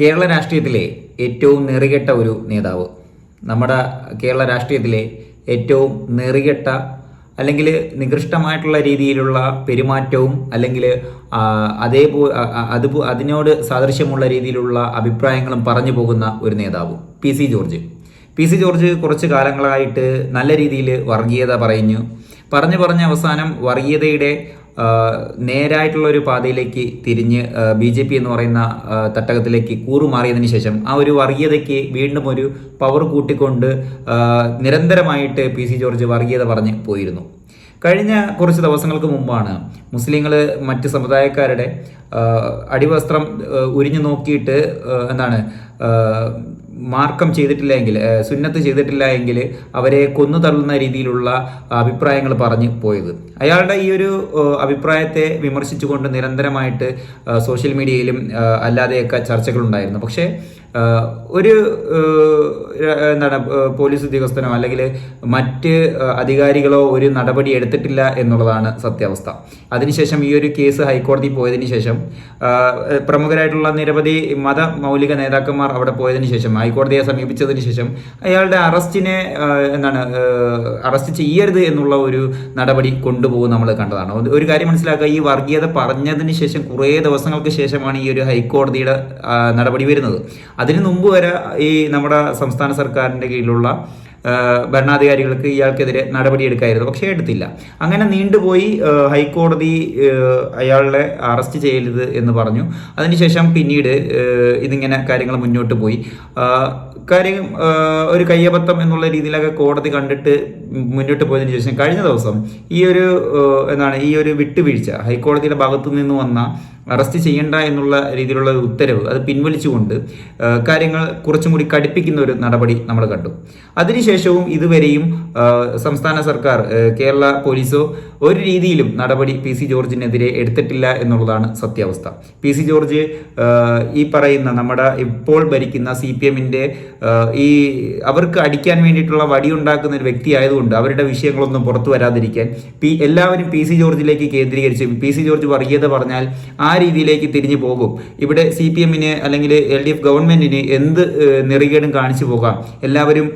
കേരള രാഷ്ട്രീയത്തിലെ ഏറ്റവും നെറികെട്ട ഒരു നേതാവ്. നമ്മുടെ കേരള രാഷ്ട്രീയത്തിലെ ഏറ്റവും നെറികെട്ട അല്ലെങ്കിൽ നികൃഷ്ടമായിട്ടുള്ള രീതിയിലുള്ള പെരുമാറ്റവും അല്ലെങ്കിൽ അതേപോ അത് അതിനോട് സാദൃശ്യമുള്ള രീതിയിലുള്ള അഭിപ്രായങ്ങളും പറഞ്ഞു പോകുന്ന ഒരു നേതാവ് P C George. P C George കുറച്ച് കാലങ്ങളായിട്ട് നല്ല രീതിയിൽ വർഗീയത പറഞ്ഞു പറഞ്ഞു പറഞ്ഞ അവസാനം വർഗീയതയുടെ നേരായിട്ടുള്ള ഒരു പാതയിലേക്ക് തിരിഞ്ഞ് ബി ജെ പി എന്ന് പറയുന്ന തട്ടകത്തിലേക്ക് കൂറുമാറിയതിന് ശേഷം ആ ഒരു വർഗീയതയ്ക്ക് വീണ്ടും ഒരു പവർ കൂട്ടിക്കൊണ്ട് നിരന്തരമായിട്ട് പി സി ജോർജ് വർഗീയത പറഞ്ഞ് പോയിരുന്നു. കഴിഞ്ഞ കുറച്ച് ദിവസങ്ങൾക്ക് മുമ്പാണ് മുസ്ലിങ്ങൾ മറ്റ് സമുദായക്കാരുടെ അടിവസ്ത്രം ഉരിഞ്ഞു നോക്കിയിട്ട് എന്താണ് മാർക്കം ചെയ്തിട്ടില്ല എങ്കിൽ സുന്നത്ത് ചെയ്തിട്ടില്ല എങ്കിൽ അവരെ കൊന്നു തള്ളുന്ന രീതിയിലുള്ള അഭിപ്രായങ്ങൾ പറഞ്ഞു പോയത്. അയാളുടെ ഈ ഒരു അഭിപ്രായത്തെ വിമർശിച്ചുകൊണ്ട് നിരന്തരമായിട്ട് സോഷ്യൽ മീഡിയയിലും അല്ലാതെയൊക്കെ ചർച്ചകളുണ്ടായിരുന്നു പക്ഷേ ഒരു എന്താണ് പോലീസ് ഉദ്യോഗസ്ഥനോ അല്ലെങ്കിൽ മറ്റ് അധികാരികളോ ഒരു നടപടി എടുത്തിട്ടില്ല എന്നുള്ളതാണ് സത്യാവസ്ഥ. അതിനുശേഷം ഈ ഒരു കേസ് ഹൈക്കോടതി പോയതിനു ശേഷം പ്രമുഖരായിട്ടുള്ള നിരവധി മത മൗലിക നേതാക്കന്മാർ അവിടെ പോയതിനു ശേഷം ഹൈക്കോടതിയെ സമീപിച്ചതിന് ശേഷം അയാളുടെ അറസ്റ്റിനെ എന്താണ് അറസ്റ്റ് ചെയ്യരുത് എന്നുള്ള ഒരു നടപടി കൊണ്ടുപോകും നമ്മൾ കണ്ടതാണ്. ഒരു- കാര്യം മനസ്സിലാക്കുക ഈ വർഗീയത പറഞ്ഞതിന് ശേഷം കുറേ ദിവസങ്ങൾക്ക് ശേഷമാണ് ഈ ഒരു ഹൈക്കോടതിയുടെ നടപടി വരുന്നത്. അതിനു മുമ്പ് വരെ ഈ നമ്മുടെ സംസ്ഥാന സർക്കാരിന്റെ കീഴിലുള്ള ഭരണാധികാരികൾക്ക് ഇയാൾക്കെതിരെ നടപടിയെടുക്കായിരുന്നു പക്ഷേ എടുത്തില്ല. അങ്ങനെ നീണ്ടുപോയി ഹൈക്കോടതി അയാളെ അറസ്റ്റ് ചെയ്യരുത് എന്ന് പറഞ്ഞു. അതിനുശേഷം പിന്നീട് ഇതിങ്ങനെ കാര്യങ്ങൾ മുന്നോട്ട് പോയി. കാര്യം ഒരു കയ്യബദ്ധം എന്നുള്ള രീതിയിലൊക്കെ കോടതി കണ്ടിട്ട് മുന്നോട്ട് പോയതിനു ശേഷം കഴിഞ്ഞ ദിവസം ഈ ഒരു എന്താണ് ഈ ഒരു വിട്ടുവീഴ്ച ഹൈക്കോടതിയുടെ ഭാഗത്തു നിന്ന് വന്ന അറസ്റ്റ് ചെയ്യണ്ട എന്നുള്ള രീതിയിലുള്ള ഒരു ഉത്തരവ് അത് പിൻവലിച്ചുകൊണ്ട് കാര്യങ്ങൾ കുറച്ചും കൂടി കടുപ്പിക്കുന്ന ഒരു നടപടി നമ്മൾ കണ്ടു. അതിനുശേഷവും ഇതുവരെയും സംസ്ഥാന സർക്കാർ കേരള പോലീസോ ഒരു രീതിയിലും നടപടി പി സി ജോർജിനെതിരെ എടുത്തിട്ടില്ല എന്നുള്ളതാണ് സത്യാവസ്ഥ. പി സി ജോർജ് ഈ പറയുന്ന നമ്മുടെ ഇപ്പോൾ ഭരിക്കുന്ന സി പി എമ്മിന്റെ ഈ അവർക്ക് അടിക്കാൻ വേണ്ടിയിട്ടുള്ള വടി ഉണ്ടാക്കുന്ന ഒരു വ്യക്തി ആയതുകൊണ്ട് അവരുടെ വിഷയങ്ങളൊന്നും പുറത്തു വരാതിരിക്കാൻ പി എല്ലാവരും പി സി ജോർജിലേക്ക് കേന്ദ്രീകരിച്ച് പി സി ജോർജ് വർഗീയത പറഞ്ഞാൽ ആ രീതിയിലേക്ക് തിരിഞ്ഞു പോകും. ഇവിടെ സി പി എമ്മിന് അല്ലെങ്കിൽ എൽ ഡി എഫ് ഗവൺമെന്റിന് എന്ത് നിറികേടും കാണിച്ചു പോകാം. എല്ലാവരും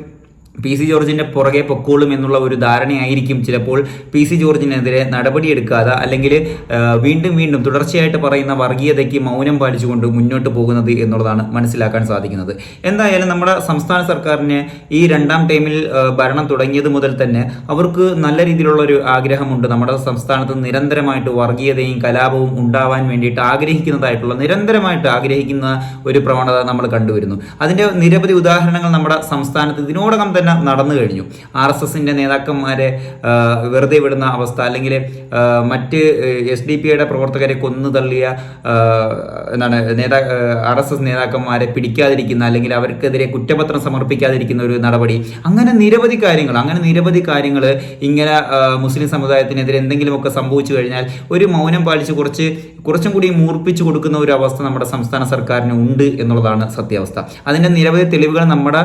പി സി ജോർജിന്റെ പുറകെ പൊക്കോളും എന്നുള്ള ഒരു ധാരണയായിരിക്കും ചിലപ്പോൾ പി സി ജോർജിനെതിരെ നടപടിയെടുക്കാതെ അല്ലെങ്കിൽ വീണ്ടും വീണ്ടും തുടർച്ചയായിട്ട് പറയുന്ന വർഗീയതയ്ക്ക് മൗനം പാലിച്ചുകൊണ്ട് മുന്നോട്ട് പോകുന്നത് എന്നുള്ളതാണ് മനസ്സിലാക്കാൻ സാധിക്കുന്നത്. എന്തായാലും നമ്മുടെ സംസ്ഥാന സർക്കാരിന് ഈ രണ്ടാം ടൈമിൽ ഭരണം തുടങ്ങിയത് മുതൽ തന്നെ അവർക്ക് നല്ല രീതിയിലുള്ള ഒരു ആഗ്രഹമുണ്ട്. നമ്മുടെ സംസ്ഥാനത്ത് നിരന്തരമായിട്ട് വർഗീയതയും കലാപവും ഉണ്ടാവാൻ വേണ്ടിയിട്ട് ആഗ്രഹിക്കുന്നതായിട്ടുള്ള നിരന്തരമായിട്ട് ആഗ്രഹിക്കുന്ന ഒരു പ്രവണത നമ്മൾ കണ്ടുവരുന്നു. അതിന്റെ നിരവധി ഉദാഹരണങ്ങൾ നമ്മുടെ സംസ്ഥാനത്ത് ഇതിനോടകം തന്നെ നടന്നു കഴിഞ്ഞു. ആർ എസ് എസിന്റെ നേതാക്കന്മാരെ വെറുതെ വിടുന്ന അവസ്ഥ അല്ലെങ്കിൽ മറ്റ് എസ് ഡി പിയുടെ പ്രവർത്തകരെ കൊന്നു തള്ളിയ എന്താണ് നേതാ ആർ എസ് എസ് നേതാക്കന്മാരെ പിടിക്കാതിരിക്കുന്ന അല്ലെങ്കിൽ അവർക്കെതിരെ കുറ്റപത്രം സമർപ്പിക്കാതിരിക്കുന്ന ഒരു നടപടി. അങ്ങനെ നിരവധി കാര്യങ്ങൾ അങ്ങനെ നിരവധി കാര്യങ്ങൾ ഇങ്ങനെ മുസ്ലിം സമുദായത്തിനെതിരെ എന്തെങ്കിലുമൊക്കെ സംഭവിച്ചു കഴിഞ്ഞാൽ ഒരു മൗനം പാലിച്ച് കുറച്ച് കുറച്ചും കൂടി മൂർപ്പിച്ചു കൊടുക്കുന്ന ഒരു അവസ്ഥ നമ്മുടെ സംസ്ഥാന സർക്കാരിന് ഉണ്ട് എന്നുള്ളതാണ് സത്യാവസ്ഥ. അതിന്റെ നിരവധി തെളിവുകൾ നമ്മുടെ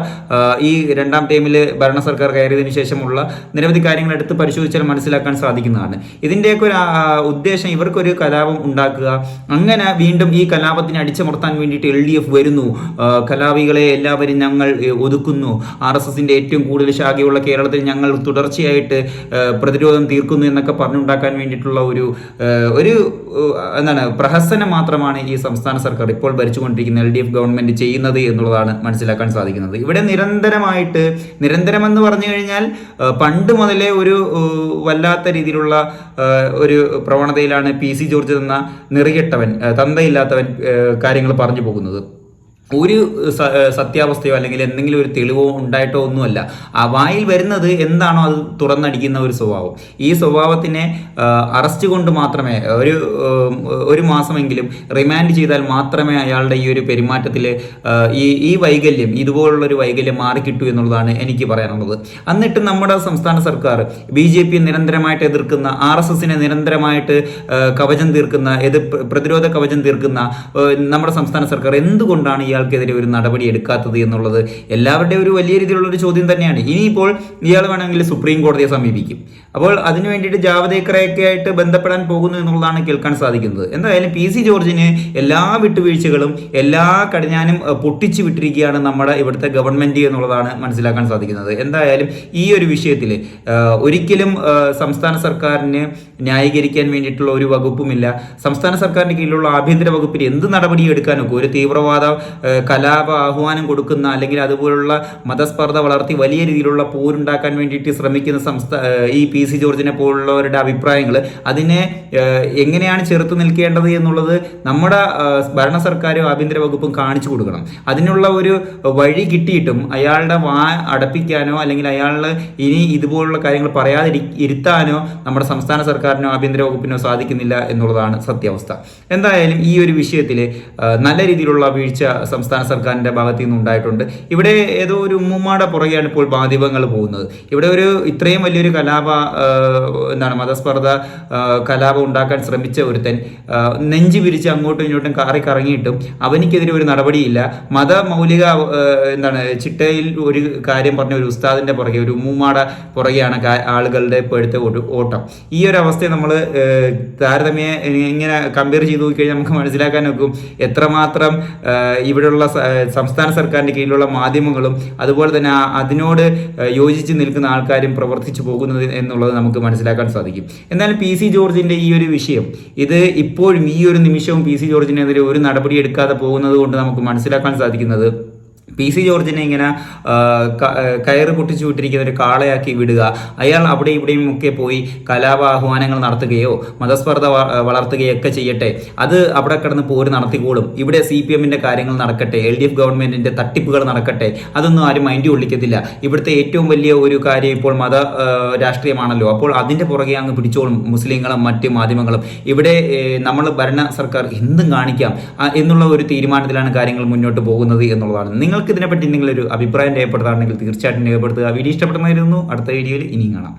ഈ രണ്ടാം ടൈമിൽ ഭരണ സർക്കാർ കയറിയതിനു ശേഷമുള്ള നിരവധി കാര്യങ്ങൾ എടുത്ത് പരിശോധിച്ചാൽ മനസ്സിലാക്കാൻ സാധിക്കുന്നതാണ്. ഇതിന്റെയൊക്കെ ഒരു ഉദ്ദേശം ഇവർക്കൊരു കലാപം ഉണ്ടാക്കുക. അങ്ങനെ വീണ്ടും ഈ കലാപത്തിനെ അടിച്ചമർത്താൻ വേണ്ടിയിട്ട് എൽ ഡി എഫ് വരുന്നു. കലാപികളെ എല്ലാവരും ഞങ്ങൾ ഒതുക്കുന്നു. ആർ എസ് എസിന്റെ ഏറ്റവും കൂടുതൽ ശാഖയുള്ള കേരളത്തിൽ ഞങ്ങൾ തുടർച്ചയായിട്ട് പ്രതിരോധം തീർക്കുന്നു എന്നൊക്കെ പറഞ്ഞുണ്ടാക്കാൻ വേണ്ടിയിട്ടുള്ള ഒരു ഒരു എന്താണ് പ്രഹസനം മാത്രമാണ് ഈ സംസ്ഥാന സർക്കാർ ഇപ്പോൾ ഭരിച്ചുകൊണ്ടിരിക്കുന്ന എൽ ഡി എഫ് ഗവൺമെന്റ് ചെയ്യുന്നത് എന്നുള്ളതാണ് മനസ്സിലാക്കാൻ സാധിക്കുന്നത്. ഇവിടെ നിരന്തരമായിട്ട് നിരന്തരമെന്ന് പറഞ്ഞു കഴിഞ്ഞാൽ പണ്ട് മുതലേ ഒരു വല്ലാത്ത രീതിയിലുള്ള ഒരു പ്രവണതയിലാണ് പി സി ജോർജ് എന്ന നിറികെട്ടവൻ തന്തയില്ലാത്തവൻ കാര്യങ്ങൾ പറഞ്ഞു പോകുന്നത്. ഒരു സത്യാവസ്ഥയോ അല്ലെങ്കിൽ എന്തെങ്കിലും ഒരു തെളിവോ ഉണ്ടായിട്ടോ ഒന്നുമല്ല. ആ വായിൽ വരുന്നത് എന്താണോ അത് തുറന്നടിക്കുന്ന ഒരു സ്വഭാവം. ഈ സ്വഭാവത്തിനെ അറസ്റ്റ് കൊണ്ട് മാത്രമേ ഒരു ഒരു മാസമെങ്കിലും റിമാൻഡ് ചെയ്താൽ മാത്രമേ അയാളുടെ ഈ ഒരു പെരുമാറ്റത്തിൽ ഈ ഈ വൈകല്യം ഇതുപോലുള്ള ഒരു വൈകല്യം മാറിക്കിട്ടൂ എന്നുള്ളതാണ് എനിക്ക് പറയാനുള്ളത്. എന്നിട്ട് നമ്മുടെ സംസ്ഥാന സർക്കാർ ബി ജെ പി നിരന്തരമായിട്ട് എതിർക്കുന്ന ആർ എസ് എസിനെ നിരന്തരമായിട്ട് കവചം തീർക്കുന്ന എതിർ പ്രതിരോധ കവചം തീർക്കുന്ന നമ്മുടെ സംസ്ഥാന സർക്കാർ എന്തുകൊണ്ടാണ് ഈ ഇയാൾക്കെതിരെ ഒരു നടപടി എടുക്കാത്തത് എന്നുള്ളത് എല്ലാവരുടെയും ഒരു വലിയ രീതിയിലുള്ള ഒരു ചോദ്യം തന്നെയാണ്. ഇനിയിപ്പോൾ ഇയാൾ വേണമെങ്കിൽ സുപ്രീം കോടതിയെ സമീപിക്കും. അപ്പോൾ അതിനു വേണ്ടിയിട്ട് ജാവദേക്കറയൊക്കെ ആയിട്ട് ബന്ധപ്പെടാൻ പോകുന്നു എന്നുള്ളതാണ് കേൾക്കാൻ സാധിക്കുന്നത്. എന്തായാലും പി സി ജോർജിന് എല്ലാ വിട്ടുവീഴ്ചകളും എല്ലാ കടിഞ്ഞാനും പൊട്ടിച്ചു വിട്ടിരിക്കുകയാണ് നമ്മുടെ ഇവിടുത്തെ ഗവൺമെന്റ് എന്നുള്ളതാണ് മനസ്സിലാക്കാൻ സാധിക്കുന്നത്. എന്തായാലും ഈ ഒരു വിഷയത്തിൽ ഒരിക്കലും സംസ്ഥാന സർക്കാരിന് ന്യായീകരിക്കാൻ വേണ്ടിയിട്ടുള്ള ഒരു വകുപ്പുമില്ല. സംസ്ഥാന സർക്കാരിന് കീഴിലുള്ള ആഭ്യന്തര വകുപ്പിന് എന്ത് നടപടി എടുക്കാനൊക്കെ ഒരു തീവ്രവാദ കലാപ ആഹ്വാനം കൊടുക്കുന്ന അല്ലെങ്കിൽ അതുപോലുള്ള മതസ്പർദ്ധ വളർത്തി വലിയ രീതിയിലുള്ള പോരുണ്ടാക്കാൻ വേണ്ടിയിട്ട് ശ്രമിക്കുന്ന സംസ്ഥാന ഈ പി സി ജോർജിനെ പോലുള്ളവരുടെ അഭിപ്രായങ്ങൾ അതിനെ എങ്ങനെയാണ് ചെറുത്ത് നിൽക്കേണ്ടത് എന്നുള്ളത് നമ്മുടെ ഭരണ സർക്കാരും ആഭ്യന്തര വകുപ്പും കാണിച്ചു കൊടുക്കണം. അതിനുള്ള ഒരു വഴി കിട്ടിയിട്ടും അയാളുടെ വാ അടപ്പിക്കാനോ അല്ലെങ്കിൽ അയാൾ ഇനി ഇതുപോലുള്ള കാര്യങ്ങൾ പറയാതെ ഇരുത്താനോ നമ്മുടെ സംസ്ഥാന സർക്കാരിനോ ആഭ്യന്തര വകുപ്പിനോ സാധിക്കുന്നില്ല എന്നുള്ളതാണ് സത്യാവസ്ഥ. എന്തായാലും ഈ ഒരു വിഷയത്തിൽ നല്ല രീതിയിലുള്ള വീഴ്ച സംസ്ഥാന സർക്കാരിന്റെ ഭാഗത്തു നിന്ന് ഉണ്ടായിട്ടുണ്ട്. ഇവിടെ ഏതോ ഒരു ഉമ്മുമ്മയുടെ പുറകെയാണ് ഇപ്പോൾ മാധ്യമങ്ങൾ പോകുന്നത്. ഇവിടെ ഒരു ഇത്രയും വലിയൊരു കലാപ എന്താണ് മതസ്പർദ്ധ കലാപം ഉണ്ടാക്കാൻ ശ്രമിച്ച ഒരുത്തൻ നെഞ്ചു വിരിച്ച് അങ്ങോട്ടും ഇങ്ങോട്ടും കാറി കറങ്ങിയിട്ടും അവനിക്കെതിരെ ഒരു നടപടിയില്ല. മതമൗലിക മൗലിക എന്താണ് ചിട്ടയിൽ ഒരു കാര്യം പറഞ്ഞ ഒരു ഉസ്താദിന്റെ പുറകെ ഒരു ഉമ്മുമ്മയുടെ പുറകെയാണ് ആളുകളുടെ ഇപ്പോഴത്തെ ഓട്ടം. ഈ ഒരു അവസ്ഥയെ നമ്മൾ താരതമ്യ ഇങ്ങനെ കമ്പയർ ചെയ്ത് നോക്കിക്കഴിഞ്ഞാൽ നമുക്ക് മനസ്സിലാക്കാൻ നോക്കും എത്രമാത്രം ആ, സ- സംസ്ഥാന സർക്കാരിന്റെ കീഴിലുള്ള മാധ്യമങ്ങളും അതുപോലെ തന്നെ അതിനോട് യോജിച്ച് നിൽക്കുന്ന ആൾക്കാരും പ്രവർത്തിച്ചു പോകുന്നത് എന്നുള്ളത് നമുക്ക് മനസ്സിലാക്കാൻ സാധിക്കും. എന്നാൽ പി സി ജോർജിന്റെ ഈ ഒരു വിഷയം ഇത് ഇപ്പോഴും ഈ ഒരു നിമിഷവും പി സി ജോർജിനെതിരെ ഒരു നടപടി എടുക്കാതെ പോകുന്നത് കൊണ്ട് നമുക്ക് മനസ്സിലാക്കാൻ സാധിക്കുന്നത് പി സി ജോർജിനെ ഇങ്ങനെ കയറ് പൊട്ടിച്ചു വിട്ടിരിക്കുന്ന ഒരു കാളയാക്കി വിടുക അയാൾ അവിടെ ഇവിടെയും ഒക്കെ പോയി കലാപാഹ്വാനങ്ങൾ നടത്തുകയോ മതസ്പർദ്ധ വളർത്തുകയൊക്കെ ചെയ്യട്ടെ. അത് അവിടെ കിടന്ന് പോര് നടത്തിക്കോളും. ഇവിടെ സി പി എമ്മിന്റെ കാര്യങ്ങൾ നടക്കട്ടെ എൽ ഡി എഫ് ഗവൺമെന്റിന്റെ തട്ടിപ്പുകൾ നടക്കട്ടെ. അതൊന്നും ആരും മൈൻഡ് കൊള്ളിക്കത്തില്ല. ഇവിടുത്തെ ഏറ്റവും വലിയ ഒരു കാര്യം ഇപ്പോൾ മത രാഷ്ട്രീയമാണല്ലോ. അപ്പോൾ അതിന്റെ പുറകെ അങ്ങ് പിടിച്ചോളും മുസ്ലിങ്ങളും മറ്റ് മാധ്യമങ്ങളും. ഇവിടെ നമ്മൾ ഭരണ സർക്കാർ എന്തും കാണിക്കാം എന്നുള്ള ഒരു തീരുമാനത്തിലാണ് കാര്യങ്ങൾ മുന്നോട്ട് പോകുന്നത് എന്നുള്ളതാണ്. നിങ്ങൾക്ക് ഇതിനെപ്പറ്റി ഒരു അഭിപ്രായം രേഖപ്പെടുത്താണെങ്കിൽ തീർച്ചയായിട്ടും രേഖപ്പെടുത്തുക. വീഡിയോ ഇഷ്ടപ്പെടുന്നതായിരുന്നു അടുത്ത വീഡിയോയിൽ ഇനിയും കാണാം.